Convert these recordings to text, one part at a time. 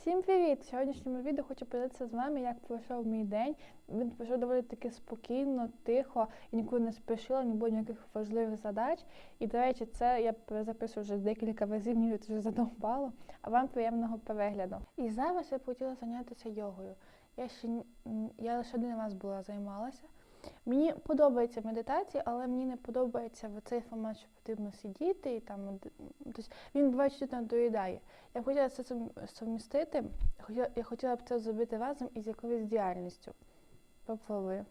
Всім привіт! В сьогоднішньому відео хочу поділитися з вами, як пройшов мій день. Він пройшов доволі таки спокійно, тихо і нікуди не спішила, не було ніяких важливих задач. І, до речі, це я перезаписую вже декілька разів, мені вже задовбало. А вам приємного перегляду. І зараз я хотіла зайнятися йогою. Я ще я лише один раз була займалася. Мені подобається медитація, але мені не подобається в цей формат, що потрібно сидіти і там тобто він буває чуть надоїдає. Я хотіла це совмістити, я хотіла б це зробити разом із якоюсь діяльністю. Попробую.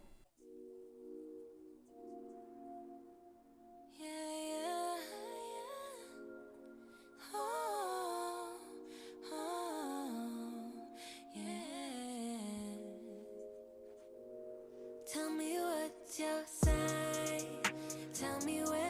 Tell me what's your sign. Tell me where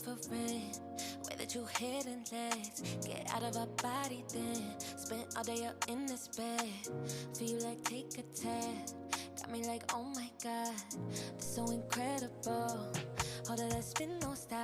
different. Way that you hit and legs. Get out of our body then. Spend all day up in this bed. Feel like take a test. Got me like, oh my god, so incredible. Hold it, let's spin, no stop,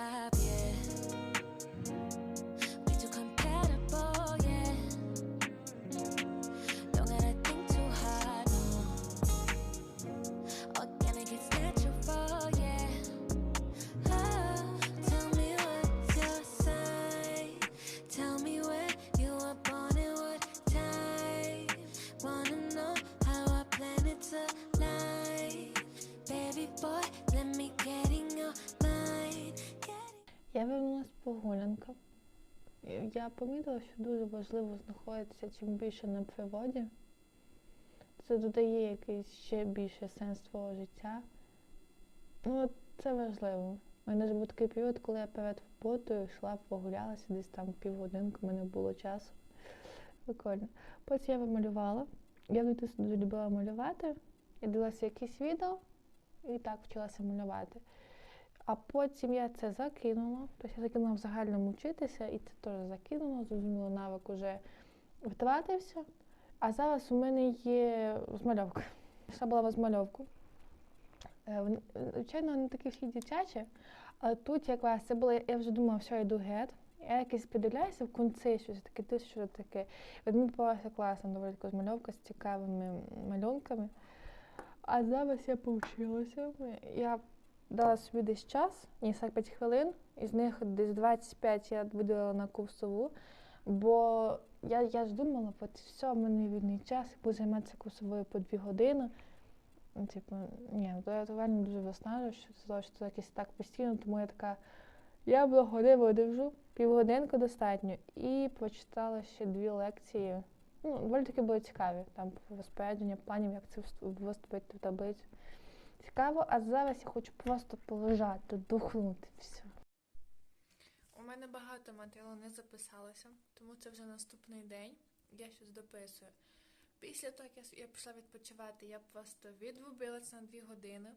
І Я помітила, що дуже важливо знаходитися чим більше на природі. Це додає якийсь ще більше сенс твого життя. Ну, це важливо. У мене ж був такий період, коли я перед роботою йшла, прогулялася десь там півгодинки, у мене було часу. Прикольно. Потім я вималювала. Я в дуже любила малювати. Я дивилася якісь відео і так вчилася малювати. А потім я це закинула. Тобто я закинула в загальному вчитися, і це теж закинула, зрозуміло, навик уже втратився. А зараз у мене є розмальовка. Йшла була в розмальовку. Е, Звичайно, вони такі всі дитячі, але тут якраз це було, я вже думала, все, я йду геть. Я якось подивляюся в кінці щось таке, ти що таке. Мені попалася класна доволі така розмальовка з цікавими малюнками. А зараз я повчилася. Я дала собі десь час, ні, 45 хвилин, із них десь 25 я виділила на курсову, бо я, я ж думала, от все, в мене вільний час, я буду займатися курсовою по 2 години. Ну, Типу, ні, то я реально дуже виснажую, що це що якось так постійно, тому я така, я благоди видержу, півгодинки достатньо, і прочитала ще дві лекції. Ну, доволі таки були цікаві, там розпорядження планів, як це вст- виступити в таблицю. Цікаво, а зараз я хочу просто полежати, духнути все. У мене багато матеріалу не записалося, тому це вже наступний день. Я щось дописую. Після того, як я, пішла відпочивати, я просто відрубилася на дві години.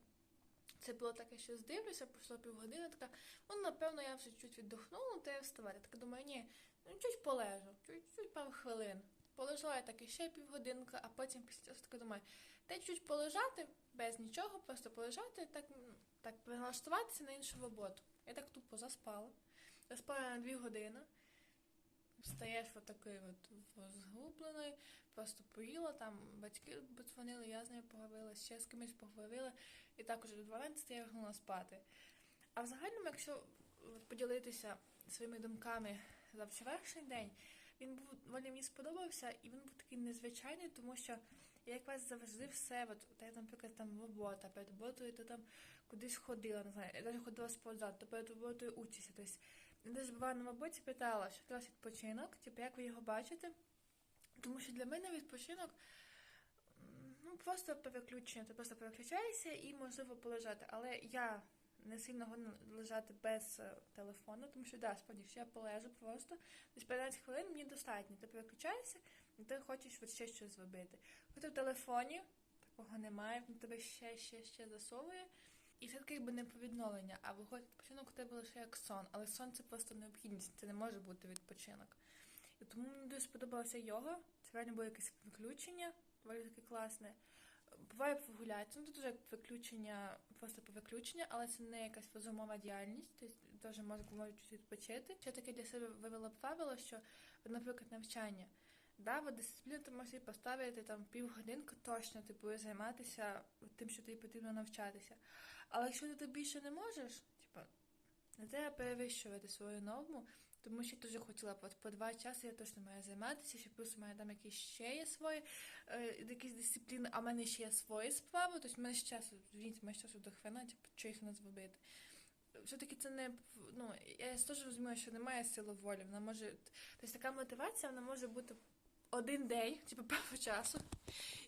Це було таке, що здивлюся, пройшло півгодини, така, ну, напевно, я вже чуть віддохнула, то я вставати. Так думаю, ні, ну чуть полежу, чуть, чуть пару хвилин. Полежала я так ще півгодинки, а потім після цього така думаю, та чуть полежати без нічого, просто полежати, так, так перелаштуватися на іншу роботу. Я так тупо заспала. Заспала на дві години. Встаєш от такий от розгублений, просто поїла, там батьки подзвонили, я з нею поговорила, ще з кимось поговорила, і так уже до 12 я лягнула спати. А в загальному, якщо поділитися своїми думками за вчорашній день, він був мені сподобався, і він був такий незвичайний, тому що я якраз завжди все, от, я, наприклад, там робота, перед роботою ти там кудись ходила, не знаю, я навіть ходила в спортзал, то перед роботою учишся. Тобто, я десь бувала на роботі, питала, що у вас відпочинок, типу, як ви його бачите? Тому що для мене відпочинок ну, просто переключення. Ти просто переключаєшся і можливо полежати. Але я не сильно годно лежати без е, телефону, тому що да, справді, якщо я полежу просто десь 15 хвилин мені достатньо. Ти переключаєшся, і ти хочеш ще щось зробити. Ти в телефоні, такого немає, він тебе ще, ще, ще засовує. І це таке якби не повідновлення, а виходить відпочинок у тебе лише як сон. Але сон це просто необхідність, це не може бути відпочинок. І тому мені дуже сподобалася йога. Це реально було якесь виключення, доволі таке класне. Буває погуляти. Ну, тут дуже виключення, просто по виключення, але це не якась розумова діяльність, тобто теж мозок може відпочити. Ще таке для себе вивела правило, що, наприклад, навчання. Да, от дисципліну ти можеш поставити там півгодинки точно ти будеш займатися тим, що тобі потрібно навчатися. Але якщо ти більше не можеш, типа, не треба перевищувати свою норму, тому що дуже хотіла б по два часи я точно маю займатися, ще плюс у мене там якісь ще є свої е, якісь дисципліни, а в мене ще є свої справи, тобто в мене ще часу, звіньте, мене часу до хрена, типу, що їх не зробити. Все-таки це не ну, я теж розумію, що немає сили волі. Вона може. Тобто така мотивація вона може бути один день, типу пару часу,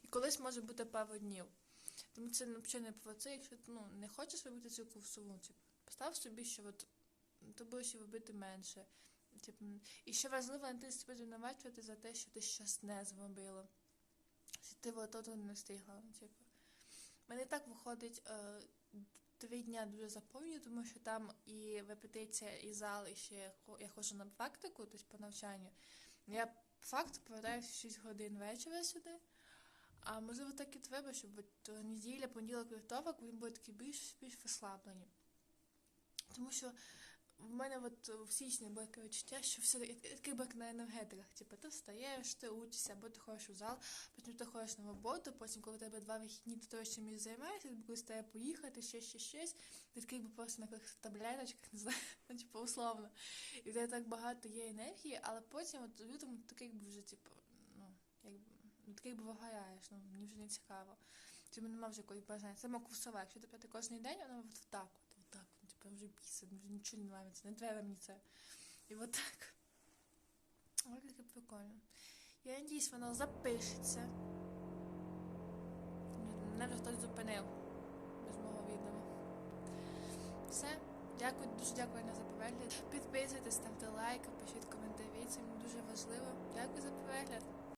і колись може бути пару днів. Тому це взагалі не про це, якщо ти ну, не хочеш робити цю курсову, типу, постав собі, що от ти будеш її робити менше. Типу, і ще важливо не ти себе звинувачувати за те, що ти щось не зробила. Що ти от не встигла. Типу. Мене так виходить е, три дня дуже заповнюю, тому що там і репетиція, і зал, і ще я хо- ходжу на практику, тобто по навчанню. Я по факту повертаюся 6 годин вечора сюди. А можливо так і треба, щоб от, е, неділя, понеділок, вівторок вони будуть такі більш більш розслаблені. Тому що в мене от в січні було таке відчуття, що все як- як як на енергетиках. Типу, ти встаєш, ти учишся, або ти ходиш у зал, потім ти ходиш на роботу, потім, коли в тебе два вихідні, ти теж чимось займаєшся, тобі колись поїхати, ще ще щось. Ти такий би просто на якихось таблеточках, не знаю, ну, типу, условно. І в тебе так багато є енергії, але потім от в лютому такий якби вже, типу, ну, якби, ну, такий би вигораєш, ну, мені вже не цікаво. Тобі нема вже якоїсь бажання. Це курсове, якщо ти п'яти кожен день, воно от так типу, вже бісить, вже нічого не нравиться, не треба мені це. І от так. Ой, таке прикольно. Я надіюсь, воно запишеться. Мене вже хтось зупинив без мого відео. Все. Дякую, дуже дякую за перегляд. Підписуйтесь, ставте лайки, пишіть коментарі. Це мені дуже важливо. Дякую за перегляд.